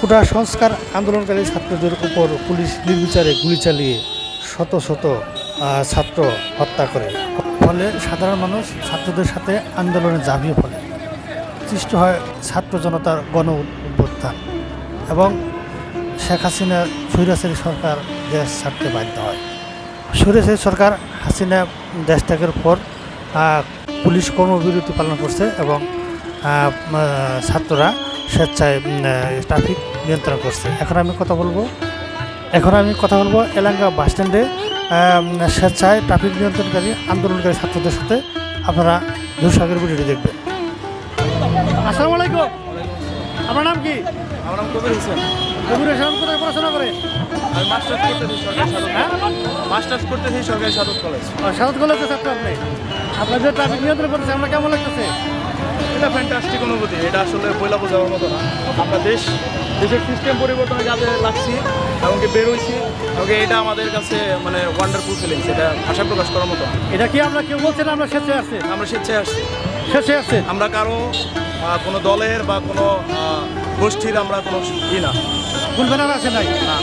কোটা সংস্কার আন্দোলনকারী ছাত্রদের উপর পুলিশ নির্বিচারে গুলি চালিয়ে শত শত ছাত্র হত্যা করে। ফলে সাধারণ মানুষ ছাত্রদের সাথে আন্দোলনে ঝাঁপিয়ে পড়ে সৃষ্টি হয় ছাত্র জনতার গণ অভ্যুত্থান এবং শেখ হাসিনা, স্বৈরাচারী সরকার দেশ ছাড়তে বাধ্য হয়। স্বৈরাচারী সরকার হাসিনা দেশ ত্যাগের পর পুলিশ কর্মবিরতি পালন করছে এবং ছাত্ররা স্বেচ্ছায় ট্রাফিক নিয়ন্ত্রণ করছে। এখন আমি কথা বলব এখন আমি কথা বলব এলাঙ্গা বাস স্ট্যান্ডে স্বেচ্ছায় ট্রাফিক নিয়ন্ত্রণকারী আন্দোলনকারী ছাত্রদের সাথে আপনারা দুঃসাগের ভিডিওটি দেখবেন। আসসালামু আলাইকুম। আপনার নাম কি? আমার নাম কবির হোসেন। কবির হোসেন কোথায় পড়াশোনা আমি মাস্টার্স করতেছি সরকারি হ্যাঁ? মাস্টার্স করতেছি সরকারি সাধক কলেজ। সাউথ কলেজে ছাত্র আপনি। আপনার যে ট্রাফিক নিয়ন্ত্রণ করতেছে আমরা কেমন লাগতেছে? এটা ফ্যান্টাস্টিক অনুভূতি এটা আসলে বইলা বোঝাবার মতো না। আমরা দেশ দেশের সিস্টেম পরিবর্তনে কাজে লাগছি এমনকি বেরোইছি এমনকি এটা আমাদের কাছে মানে ওয়ান্ডারফুল ফিলিংস এটা ভাষা প্রকাশ করার মতো এটা কি আমরা কেউ বলছেন আমরা শেষে আসছে আমরা স্বেচ্ছায় আসছি শেষে আসছে আমরা কারও কোনো দলের বা কোনো গোষ্ঠীর আমরা কোনো ই না। ফুল ব্যানার আছে নাই? না।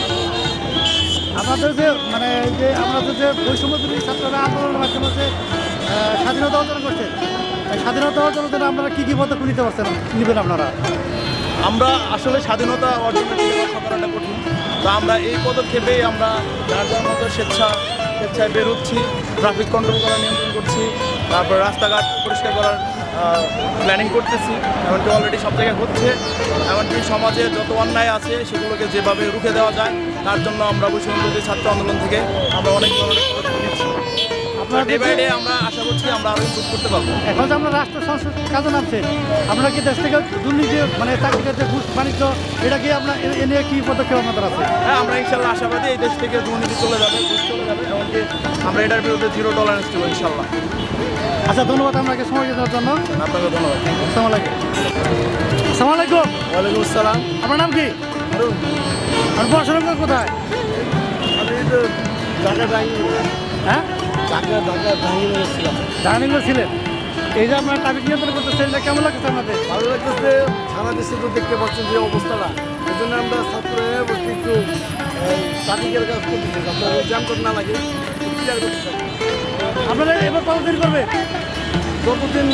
আমাদের যে মানে এই যে আমাদের যে বৈষম্য ছাত্ররা আন্দোলনের মাধ্যমে যে স্বাধীনতা অর্জন করছেন এই স্বাধীনতা অর্জনের আপনারা কী কী পদক্ষেপ নিতে পারছেন, নেবেন আপনারা? আমরা আসলে স্বাধীনতা অর্জনের করাটা কঠিন তো আমরা এই পদক্ষেপেই আমরা যার যার মতো স্বেচ্ছা, স্বেচ্ছায় বেরোচ্ছি ট্রাফিক কন্ট্রোল করা নিয়ন্ত্রণ করছি, তারপর রাস্তাঘাট পরিষ্কার করার প্ল্যানিং করতেছি, এমনকি অলরেডি সব জায়গায় হচ্ছে। এমনকি সমাজে যত অন্যায় আছে, সেগুলোকে যেভাবে রুখে দেওয়া যায়, তার জন্য আমরা বৈষম্যবিরোধী ছাত্র আন্দোলন থেকে আমরা অনেক ধরনের পদক্ষেপ নিচ্ছি। ডে বাই ডে আমরা আশা করছি আমরা ইম্প্রুভ করতে পারব। এখন যে আমরা রাষ্ট্র সংসদ কাজে নামছেন আপনারা কি দেশ থেকে দুর্নীতি মানে চাকরির যে ঘুষ বাণিজ্য এটা কি আপনার এ- নিয়ে কি পদক্ষেপ আপনাদের আছে? হ্যাঁ আমরা ইনশাল্লাহ আশাবাদী এই দেশ থেকে দুর্নীতি চলে যাবে ঘুষ চলে যাবে এমনকি আমরা এটার বিরুদ্ধে জিরো টলারেন্স দেবো ইনশাল্লাহ। আচ্ছা ধন্যবাদ আপনাকে সময় দেওয়ার জন্য। আপনাকে ধন্যবাদ। আসসালামু আলাইকুম। আসসালামু আলাইকুম। ওয়ালাইকুম আসসালাম। আপনার নাম কি? আর পড়াশোনা কোথায়? আমি তো ঢাকা হ্যাঁ? ঢাকা ঢাকা ছিলেন। এই যে আপনার ট্রাফিক নিয়ন্ত্রণ করতেছেন এটা কেমন লাগছে আমাদের ভালো লাগতেছে সারা দেশে তো দেখতে পাচ্ছেন যে অবস্থাটা। এই জন্য আমরা ছাত্র একটু ট্রাফিকের কাজ করতেছি আপনার জ্যাম করতে না লাগে। আপনারা এবার কতদিন করবে? যতদিন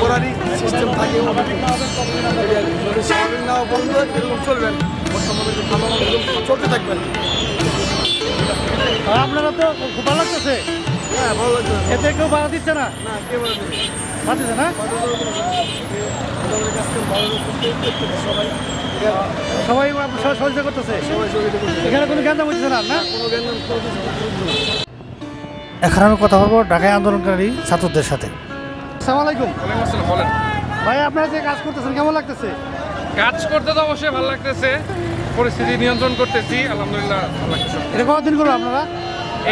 করারই সিস্টেম থাকে স্বাভাবিক না বন্ধ এরকম চলবেন। বর্তমানে চলতে থাকবেন। আপনারা তো খুব ভালো লাগতেছে। হ্যাঁ ভালো লাগছে এতে কেউ বাধা দিচ্ছে না? দিচ্ছে না। সবাই সবাই আপনার সহযোগিতা করতেছে? সবাই এখানে কোনো জ্ঞান হচ্ছে না না? এখন আমি কথা বলব ঢাকায় আন্দোলনকারী ছাত্রদের সাথে। আসসালামু আলাইকুম। বলেন। ভাই আপনারা যে কাজ করতেছেন কেমন লাগতেছে? কাজ করতে তো অবশ্যই ভালো লাগতেছে। পরিস্থিতি নিয়ন্ত্রণ করতেছি আলহামদুলিল্লাহ ভালো লাগতেছে। এটা কতদিন করব আপনারা?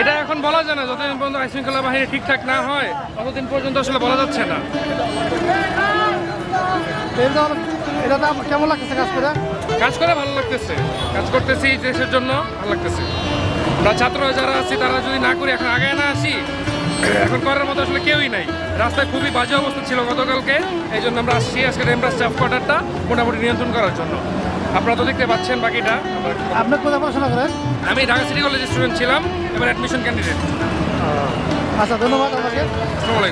এটা এখন বলা যায় না যতদিন পর্যন্ত আইন শৃঙ্খলা বাহিনী ঠিকঠাক না হয় ততদিন পর্যন্ত আসলে বলা যাচ্ছে না। এটা কেমন লাগতেছে কাজ করে? কাজ করে ভালো লাগতেছে। কাজ করতেছি দেশের জন্য ভালো লাগতেছে। আমরা ছাত্র যারা আছি তারা যদি না করি এখন আগে না আসি এখন করার মতো আসলে কেউই নাই। রাস্তায় খুবই বাজে অবস্থা ছিল গতকালকে এই জন্য আমরা আসছি আজকে রেমব্রাস স্টাফ কোয়ার্টারটা মোটামুটি নিয়ন্ত্রণ করার জন্য। আপনারা তো দেখতে পাচ্ছেন বাকিটা। আপনার আপনি কোথায় পড়াশোনা করেন? আমি ঢাকা সিটি কলেজের স্টুডেন্ট ছিলাম এবার অ্যাডমিশন ক্যান্ডিডেট আচ্ছা ধন্যবাদ আপনাকে। আসসালামু আলাইকুম।